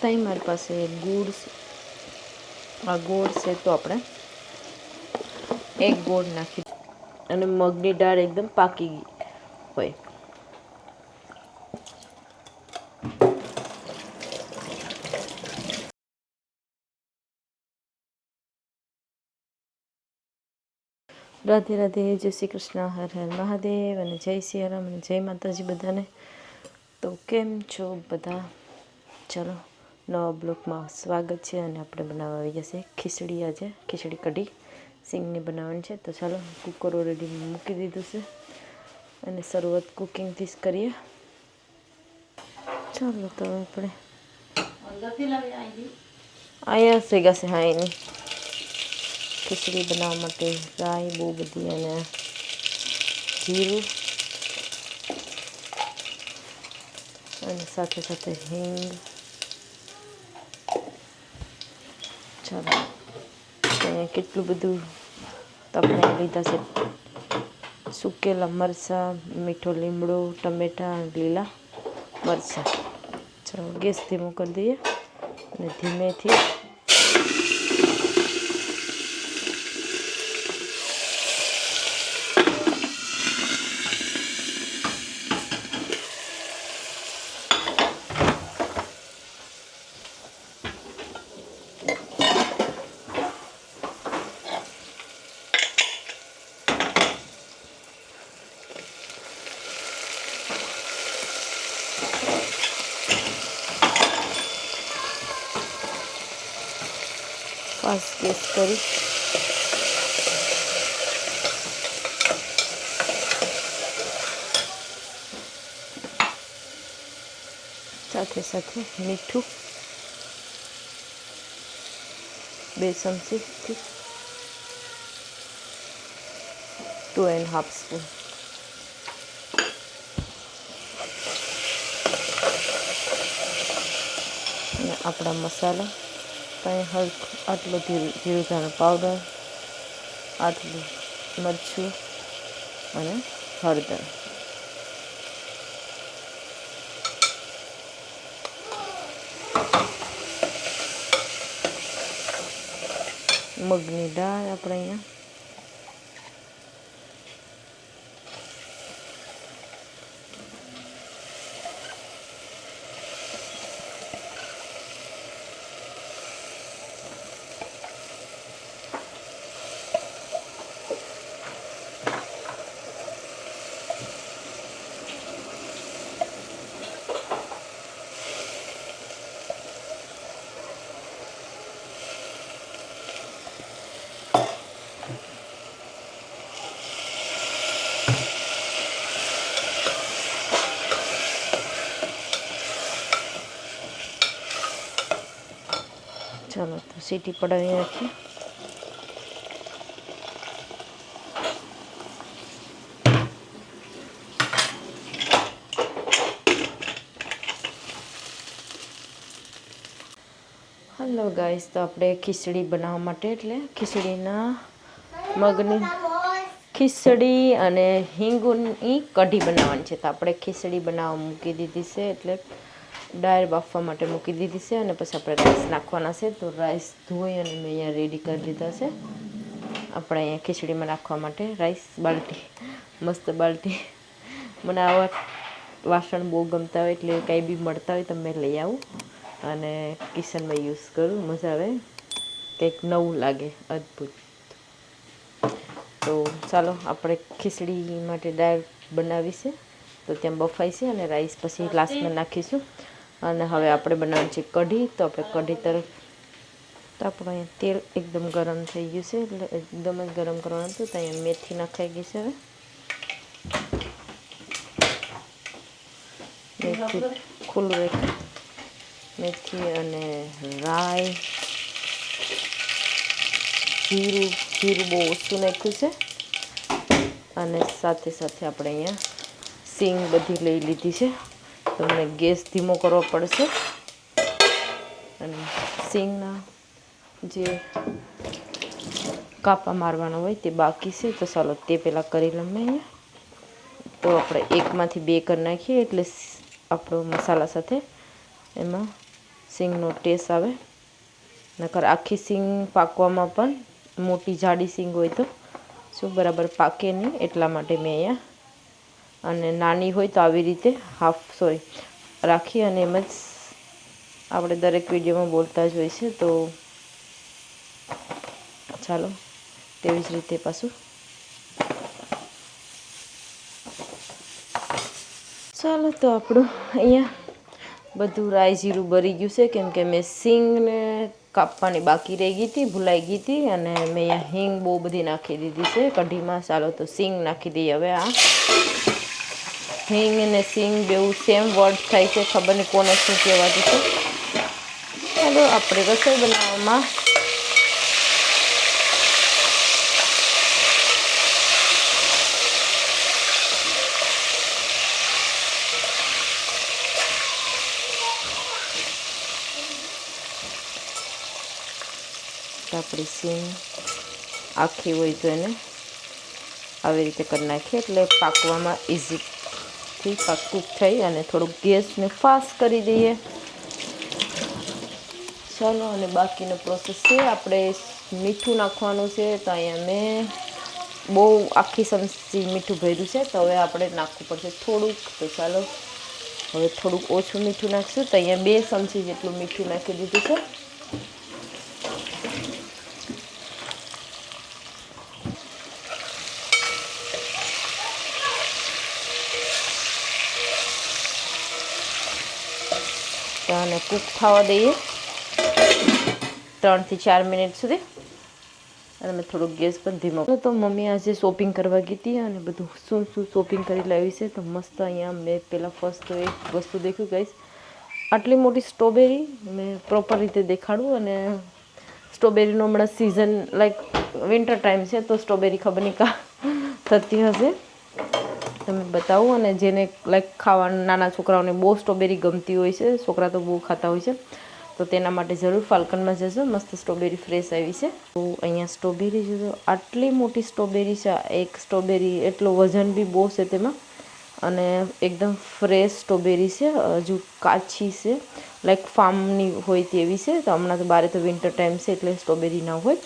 ત્યાં મારી પાસે ગુડ આ ગોળ છે તો આપણે એક ગોળ નાખી અને મગની દાળ એકદમ પાકી ગઈ હોય. રાધે રાધે, જય શ્રી કૃષ્ણ, હર હર મહાદેવ અને જય સિયારામ અને જય માતાજી બધાને. તો કેમ છો બધા? ચલો. નવા બ્લોકમાં સ્વાગત છે અને આપણે બનાવવા આવી જશે ખીચડી આજે. ખીચડી કઢી સિંગની બનાવવાની છે. તો ચાલો કુકર ઓલરેડી મૂકી દીધું છે. અને શરૂઆત કુકિંગથી જ કરીએ. ચાલો, તો આપણે અહીંયા ગયા છે હા, એની ખીચડી બનાવવા માટે રાઈ બહુ બધી અને જીરું અને સાથે સાથે હિંગ ચાલો અહીંયા કેટલું બધું તમને લીધા છે. સુકેલા મરચાં, મીઠો લીમડો, ટમેટાં, લીલા મરચાં. ચાલો ગેસ ધીમો કરી દઈએ અને ધીમેથી ફાસ્ટ ગેસ કરી. સાથે સાથે મીઠું બે ચમચીથી ટુ એન્ડ હાફ સ્પૂન આપણા મસાલા. કંઈ હલક આટલું જીરું ધાણા પાવડર આટલું મરચું અને હળદર. મગની દાળ આપણે અહીંયા ચાલો તો સીટી પડાવી નાખીએ હલો ગાઈસ તો આપણે ખીચડી બનાવવા માટે એટલે ખીચડીના મગની ખીચડી અને હિંગુની કઢી બનાવવાની છે. તો આપણે ખીચડી બનાવવા મૂકી દીધી છે એટલે દાળ બાફવા માટે મૂકી દીધી છે અને પછી આપણે રાઈસ નાખવાના છે. તો રાઈસ ધોઈ અને મેં અહીંયા રેડી કરી લીધા છે. આપણે અહીંયા ખીચડીમાં નાખવા માટે રાઈસ બાલટી, મસ્ત બાલટી. મને આવા વાસણ બહુ ગમતા હોય એટલે કંઈ બી મળતા હોય તો મેં લઈ આવું અને કિચનમાં યુઝ કરું. મજા આવે. કંઈક નવું લાગે. અદ્ભુત. તો ચાલો, આપણે ખીચડી માટે દાળ બનાવી છે. તો ત્યાં બફાઈ છે અને રાઈસ પછી લાસ્ટમાં નાખીશું. અને હવે આપણે બનાવવાની છે કઢી. તો આપણે કઢી તરફ, તો આપણું અહીંયા તેલ એકદમ ગરમ થઈ ગયું છે. એટલે એકદમ જ ગરમ કરવાનું હતું, તો અહીંયા મેથી નાખાઈ ગઈ છે હવે. મેથી ખુલ્લું મેથી અને રાઈ, જીરું જીરું બહુ ઓછું નાખ્યું છે. અને સાથે સાથે આપણે અહીંયા સિંગ બધી લઈ લીધી છે. તો મને ગેસ ધીમો કરવો પડશે. અને સિંગના જે કાપા મારવાનો હોય તે બાકી છે. તો ચાલો તે પહેલાં કરી લઈએ તો આપણે એકમાંથી બે કરી નાખીએ એટલે આપણો મસાલા સાથે એમાં સિંગનો ટેસ્ટ આવે. નકર આખી સિંગ પાકવામાં પણ મોટી જાડી સિંગ હોય તો શું બરાબર પાકે નહીં એટલા માટે મેં અહીંયા અને નાની હોય તો આવી રીતે હાફ સોરી રાખી અને એમ જ આપણે દરેક વિડીયોમાં બોલતા જ હોય છે. તો ચાલો, તેવી જ રીતે પાછું. ચાલો, તો આપણું અહીંયા બધું રાઈ જીરું ભરી ગયું છે. કેમ કે મેં સિંગને કાપવાની બાકી રહી ગઈ હતી, ભૂલાઈ ગઈ હતી અને મેં અહીંયા હિંગ બહુ બધી નાખી દીધી છે. કઢીમાં ચાલો તો સિંગ નાખી દઈએ હવે આ. હિંગ અને સિંગ બેવું સેમ વર્ડ થાય છે, ખબર નહીં કોને શું કહેવાતું છે. ચાલો, આપણે રસોઈ બનાવવામાં આપણી સીંગ આખી હોય તો એને આવી રીતે કરી નાખીએ, એટલે પાકવામાં ઇઝીથી પાકું થઈ અને થોડુંક ગેસને ફાસ્ટ કરી દઈએ. ચાલો, અને બાકીનો પ્રોસેસ છે. આપણે મીઠું નાખવાનું છે, તો અહીંયા મેં બહુ આખી સમસી મીઠું ભર્યું છે, તો હવે આપણે નાખવું પડશે થોડુંક. તો ચાલો, હવે થોડુંક ઓછું મીઠું નાખશું. તો અહીંયા બે ચમચી જેટલું મીઠું નાખી દીધું છે. તો આને કૂક થવા દઈએ. ત્રણથી ચાર મિનિટ સુધી. અને મેં થોડુંક ગેસ પણ ધીમો તો મમ્મી આજે શોપિંગ કરવા ગઈ હતી અને બધું શું શું શોપિંગ કરી લાવી છે. તો મસ્ત અહીંયા મેં પહેલાં ફર્સ્ટ તો એક વસ્તુ દેખ્યું ગઈશ આટલી મોટી સ્ટ્રોબેરી મેં પ્રોપર રીતે દેખાડું અને સ્ટ્રોબેરીનો હમણાં સિઝન લાઈક વિન્ટર ટાઈમ છે, તો સ્ટ્રોબેરી ખબર નહીં કા થતી હશે. તમે બતાવું અને જેને લાઈક ખાવાનું નાના છોકરાઓને બહુ સ્ટ્રોબેરી ગમતી હોય છે, છોકરા તો બહુ ખાતા હોય છે, તો તેના માટે જરૂર ફાલ્કનમાં જશો મસ્ત સ્ટ્રોબેરી ફ્રેશ આવી છે. તો અહીંયા સ્ટ્રોબેરી છે તો આટલી મોટી સ્ટ્રોબેરી છે એક સ્ટ્રોબેરી એટલો વજન બી બહુ છે તેમાં, અને એકદમ ફ્રેશ સ્ટ્રોબેરી છે, હજુ કાચી છે લાઈક ફાર્મની હોય તેવી છે, તો હમણાં તો બારે તો વિન્ટર ટાઈમ છે, એટલે સ્ટ્રોબેરી ના હોય.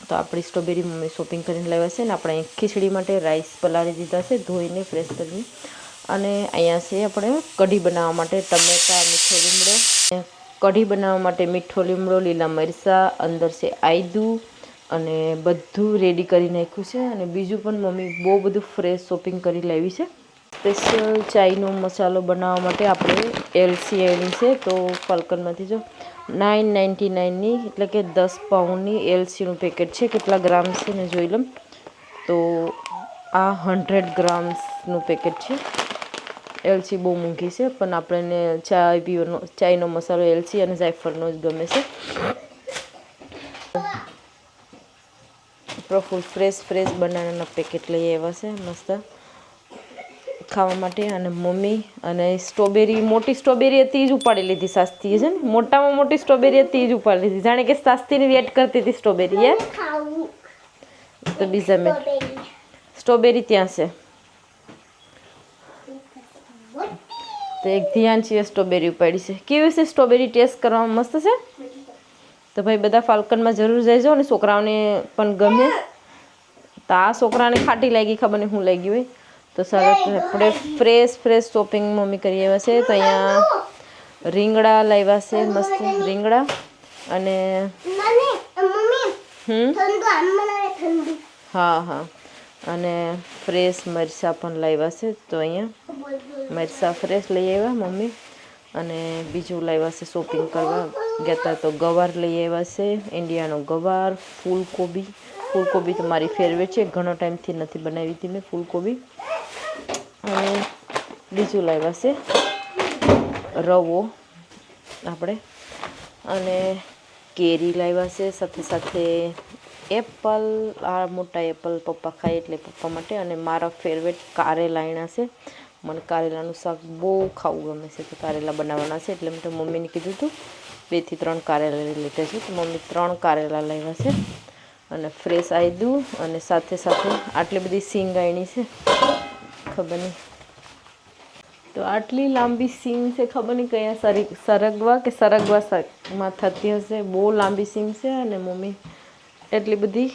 તો આપણી સ્ટ્રોબેરી મમ્મી શોપિંગ કરીને લાવ્યા છે ને આપણે ખીચડી માટે રાઈસ પલાળી દીધા છે, ધોઈને ફ્રેશ કરીને. અને અહીંયા છે આપણે કઢી બનાવવા માટે ટમેટા, મીઠો લીમડો. કઢી બનાવવા માટે મીઠો લીમડો, લીલા મરચાં, અંદર છે આયદું અને બધું રેડી કરી નાખ્યું છે. અને બીજું પણ મમ્મી બહુ બધું ફ્રેશ શોપિંગ કરી લાવી છે. સ્પેશિયલ ચાઈનો મસાલો બનાવવા માટે આપણે એલસી એની છે, તો ફાલ્કનમાંથી જો નાઇન નાઇન્ટી નાઇનની એટલે કે દસ પાઉન્ડની એલસીનું પેકેટ છે, કેટલા ગ્રામ છે ને જોઈ લઉં. તો આ હંડ્રેડ ગ્રામ્સનું પેકેટ છે. એલસી બહુ મોંઘી છે, પણ આપણને ચા પીવાનો, ચાયનો મસાલો એલસી અને જાયફળનો જ ગમે છે. પ્રફુલ ફ્રેશ ફ્રેશ બનાનાના પેકેટ લઈ આવ્યા છે, મસ્ત. ખાવા માટે અને મમ્મી અને સ્ટ્રોબેરી, મોટી સ્ટ્રોબેરી હતી જ ઉપાડી લીધી સાસ્તીએ છે ને? મોટામાં મોટી સ્ટ્રોબેરી હતી જ ઉપાડી લીધી. જાણે કે સાસ્તીની વેટ કરતી હતી સ્ટ્રોબેરી એ તો બીજા મેં સ્ટ્રોબેરી ત્યાં છે. તો એક ધ્યાન છે સ્ટ્રોબેરી ઉપાડી છે. કેવી છે સ્ટ્રોબેરી? ટેસ્ટ કરવામાં મસ્ત છે? તો ભાઈ બધા ફાલ્કનમાં જરૂર જઈજો અને છોકરાઓને પણ ગમે. તો આ છોકરાને ખાટી લાગી ખબર નહીં હું લાગી હોય. તો સરસ આપણે ફ્રેશ ફ્રેશ શોપિંગ મમ્મી કરી આવ્યા છે. તો અહીંયા રીંગણા લાવ્યા છે મસ્ત રીંગણા. અને હમ? હા હા. અને ફ્રેશ મરચાં પણ લાવ્યા છે. તો અહીંયા મરચાં ફ્રેશ લઈ આવ્યા મમ્મી. અને બીજું લાવ્યા છે શોપિંગ કરવા. ગયા હતા તો ગવાર લઈ આવ્યા છે. ઇન્ડિયાનો ગવાર ફૂલકોબી. ફૂલકોબી તો મારી ફેવરેટ છે. ઘણો ટાઈમથી નથી બનાવી હતી મેં ફૂલકોબી. અને બીજું લાવ્યા છે. રવો આપણે. અને કેરી લાવ્યા છે, સાથે સાથે એપલ, આ મોટા એપલ પપ્પા ખાય એટલે પપ્પા માટે. અને મારા ફેવરેટ કારેલા એના છે. મને કારેલાનું શાક બહુ ખાવું ગમે છે, તો કારેલા બનાવવાના છે. એટલે મેં મમ્મીને કીધું હતું બેથી ત્રણ કારેલા લીધા છે તો મમ્મી ત્રણ કારેલા લાવ્યા છે. અને ફ્રેશ આયદું અને સાથે સાથે આટલી બધી સિંગ આણી છે. ખબર નહીં. તો આટલી લાંબી સીમ છે ખબર નહીં કયા સરી, સરગવા કે સરગવા માં થતી હશે. બહુ લાંબી સીમ છે અને મમ્મી એટલી બધી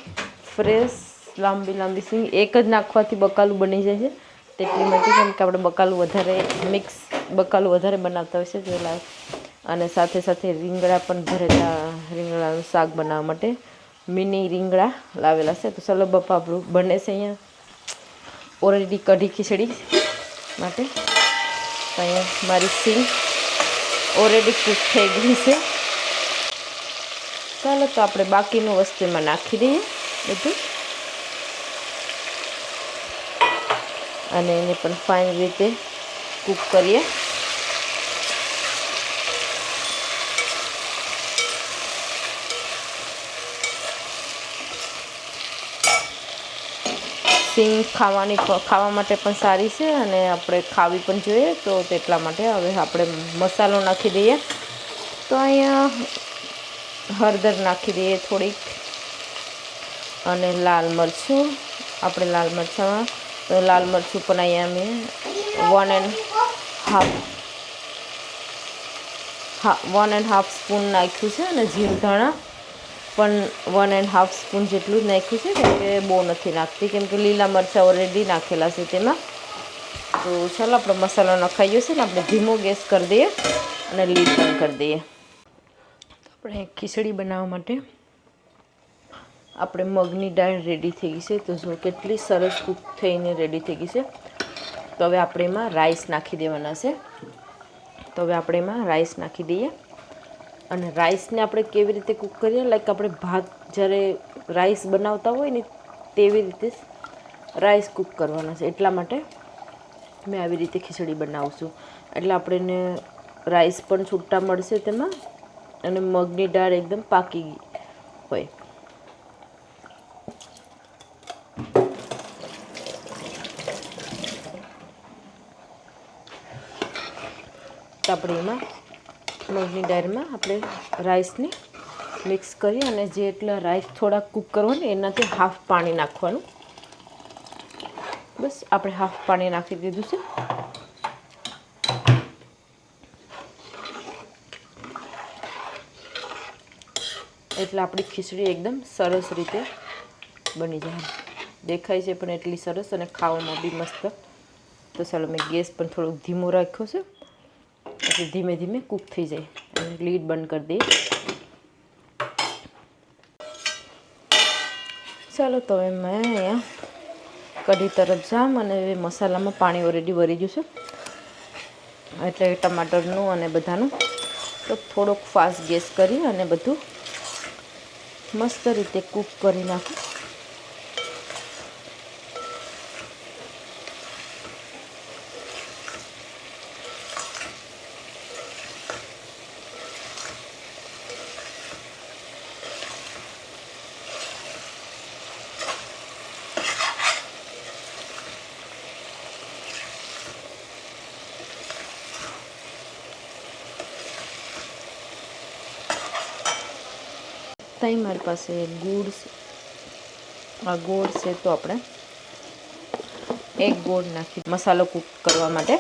ફ્રેશ, લાંબી લાંબી સીમ. એક જ નાખવાથી બકાલું બની જાય છે. તેટલી માટે કેમ કે આપણે બકાલું વધારે મિક્સ બકાલું વધારે બનાવતા હોય છે જેલા અને સાથે સાથે રીંગણા પણ ભરેલા, રીંગણાનું શાક બનાવવા માટે મિની રીંગણા લાવેલા છે. તો સલો બપા આપણું બને છે અહીંયા. ઓલરેડી કઢી ખીચડી માટે. અહીંયા મારી સિંગ ઓલરેડી કૂક થઈ ગઈ છે. ચાલો તો આપણે બાકીનું વસ્તુ એમાં નાખી દઈએ બધું. અને એને પણ ફાઇન રીતે કૂક કરીએ. સિંગ ખાવાની ખાવા માટે પણ સારી છે અને આપણે ખાવી પણ જોઈએ, તો તેટલા માટે હવે આપણે મસાલો નાખી દઈએ. તો અહીંયા હળદર નાખી દઈએ થોડીક અને લાલ મરચું. આપણે લાલ મરચાં તો લાલ મરચું પણ અહીંયા મેં વન એન્ડ હાફ હા વન એન્ડ હાફ સ્પૂન નાખ્યું છે અને જીરું ધાણા. પણ વન એન્ડ હાફ સ્પૂન જેટલું જ નાખ્યું છે કેમ કે બહુ નથી નાખતી કેમ કે લીલા મરચાં ઓલરેડી નાખેલા છે તેમાં. તો ચાલો આપણો મસાલો નખાઈ ગયો છે ને આપણે ધીમો ગેસ કરી દઈએ અને લીડ પણ કરી દઈએ. આપણે ખીચડી બનાવવા માટે આપણે મગની દાળ રેડી થઈ ગઈ છે. તો જો કેટલી સરસ કૂક થઈને રેડી થઈ ગઈ છે. તો હવે આપણે એમાં રાઈસ નાખી દેવાના છે. તો હવે આપણે એમાં રાઈસ નાખી દઈએ. અને રાઈસને આપણે કેવી રીતે કૂક કરીએ? લાઈક આપણે ભાત જ્યારે રાઈસ બનાવતા હોય ને તેવી રીતે રાઈસ કૂક કરવાના છે. એટલા માટે મેં આવી રીતે ખીચડી બનાવશું એટલે આપણને રાઈસ પણ છૂટા મળશે તેમાં અને મગની દાળ એકદમ પાકી હોય. તો આપણે એમાં મગની દાળમાં આપણે રાઈસને મિક્સ કરી અને જેટલા રાઈસ થોડા કૂક કરવાને એનાથી હાફ પાણી નાખવાનું. બસ, આપણે હાફ પાણી નાખી દીધું છે. એટલે આપણી ખીચડી એકદમ સરસ રીતે બની જાય. દેખાય છે પણ એટલી સરસ અને ખાવામાં બી મસ્ત. તો ચાલો મેં ગેસ પણ થોડોક ધીમો રાખ્યો છે. એટલે ધીમે ધીમે કૂક થઈ જાય. અને લીડ બંધ કરી દઈએ ચાલો તો હવે મેં અહીંયા કઢી તરફ જામ અને મસાલામાં પાણી ઓલરેડી વરી ગયું છે. એટલે ટમાટરનું અને બધાનું. તો થોડોક ફાસ્ટ ગેસ કરી અને બધું મસ્ત રીતે કૂક કરી નાખું. ત્યાં મારી પાસે ગુડ આ ગોળ છે તો આપણે એક ગોળ નાખી, મસાલો કૂક કરવા માટે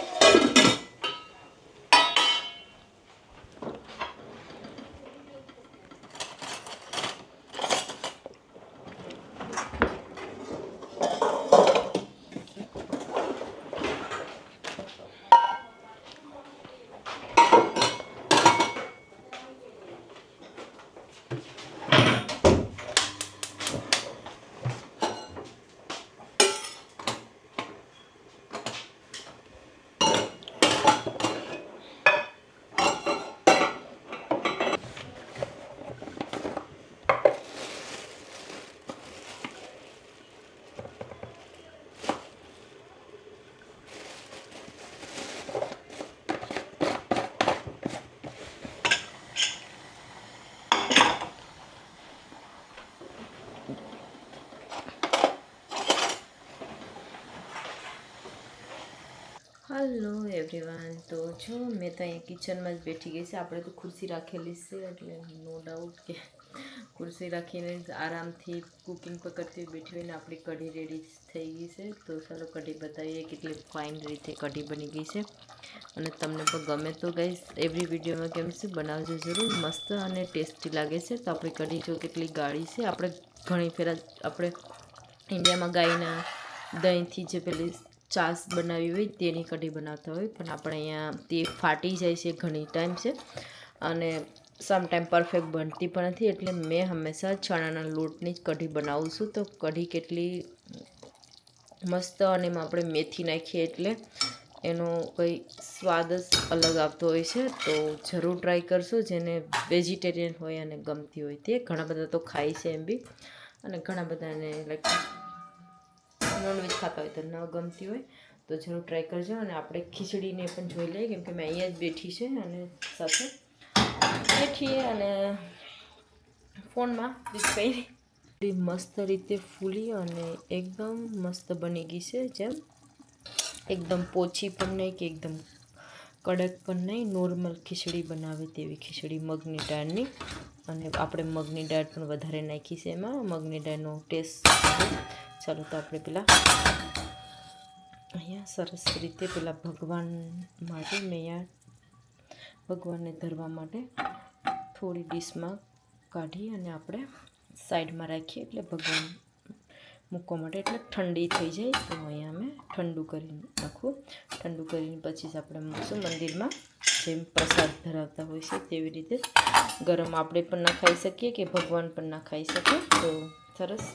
હેલો એવરીવન તો જો, મેં તો અહીંયા કિચનમાં જ બેઠી ગઈ છે. આપણે તો ખુરશી રાખેલી છે, એટલે નો ડાઉટ કે ખુરશી રાખીને આરામથી કુકિંગ પર કરતી બેઠી હોઈને આપણી કઢી રેડી થઈ ગઈ છે. તો ચાલો કઢી બતાવીએ કેટલી ફાઇન રીતે કઢી બની ગઈ છે. અને તમને પણ ગમે તો ગઈ એવરી વિડીયોમાં કેમ છે, બનાવજો જરૂર. મસ્ત અને ટેસ્ટી લાગે છે. તો આપણી કઢી જો કેટલી ગાળી છે. આપણે ઘણી ફેરા, આપણે ઇન્ડિયામાં ગાયના દહીંથી જે પેલી ચાસ બનાવી હોય, તેની કઢી બનાવતા હોય, પણ આપણે અહીંયા તે ફાટી જાય છે ઘણી ટાઈમ છે. અને સમ ટાઈમ પરફેક્ટ બનતી પણ નથી, એટલે મેં હંમેશા ચણાના લોટની જ કઢી બનાવું છું. તો કઢી કેટલી મસ્ત અને એમાં આપણે મેથી નાખીએ એટલે એનો કંઈ સ્વાદ જ અલગ આવતો હોય છે. તો જરૂર ટ્રાય કરશો, જેને વેજીટેરિયન હોય અને ગમતી હોય તે. ઘણા બધા તો ખાય છે એમ બી. અને ઘણા બધાને લાઈક નોનવેજ ખાતા હોય તો ન ગમતી હોય તો જરૂર ટ્રાય કરજો અને આપણે ખીચડીને પણ જોઈ લઈએ કેમ કે મેં અહીંયા જ બેઠી છે અને સાથે બેઠીએ અને ફોનમાં નહીં. મસ્ત રીતે ફૂલી અને એકદમ મસ્ત બની ગઈ છે જેમ એકદમ પોચી પણ નહીં કે એકદમ કડક પણ નહીં નોર્મલ ખીચડી બનાવે તેવી ખીચડી મગની દાળની. અને આપણે મગની દાળ પણ વધારે નાખી છે એમાં. મગની દાળનો ટેસ્ટ ચાલો તો આપણે પેલા અહીંયા સરસ રીતે પેલા ભગવાન માટે મેં અહીંયા ભગવાનને ધરવા માટે થોડી ડીશમાં કાઢી અને આપણે સાઈડમાં રાખીએ એટલે ભગવાન મૂકવા માટે. એટલે ઠંડી થઈ જાય તો અહીંયા અમે ઠંડુ કરી નાખવું ઠંડુ કરીને પછી જ આપણે મૂકશું. મંદિરમાં જેમ પ્રસાદ ધરાવતા હોય છે તેવી રીતે ગરમ આપણે પણ ના ખાઈ શકીએ કે ભગવાન પણ ના ખાઈ શકે. તો સરસ.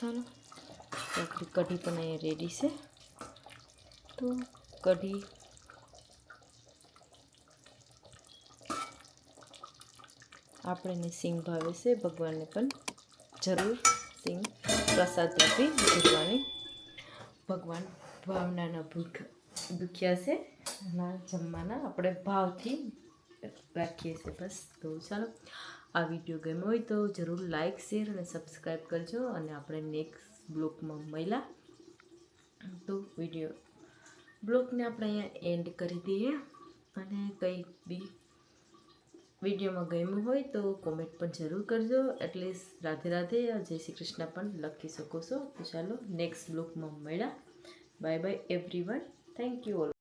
ચાલો તો આપણી કઢી પણ અહીંયા રેડી છે. તો કઢી આપણને સિંગ ભાવે છે. ભગવાનને પણ જરૂર સિંગ પ્રસાદ રૂપી ભગવાને. ભગવાન ભાવનાના ભૂખ દુખ્યા છે. ના જમવાના. આપણે ભાવથી રાખીએ છીએ. બસ તો ચાલો. આ વીડિયો ગમ્યો હોય તો જરૂર લાઇક શેર અને સબસ્ક્રાઈબ કરજો અને આપણે નેક્સ્ટ બ્લોગમાં મળ્યા. તો વીડિયો બ્લોગને આપણે અહીંયા એન્ડ કરી દઈએ. અને કંઈ બી વિડીયોમાં ગમ્યું હોય તો કોમેન્ટ પણ જરૂર કરજો. એટલીસ્ટ રાધે રાધે જય શ્રી કૃષ્ણ પણ લખી શકો છો. તો ચાલો નેક્સ્ટ બ્લોગમાં મળ્યા. Bye bye everyone thank you all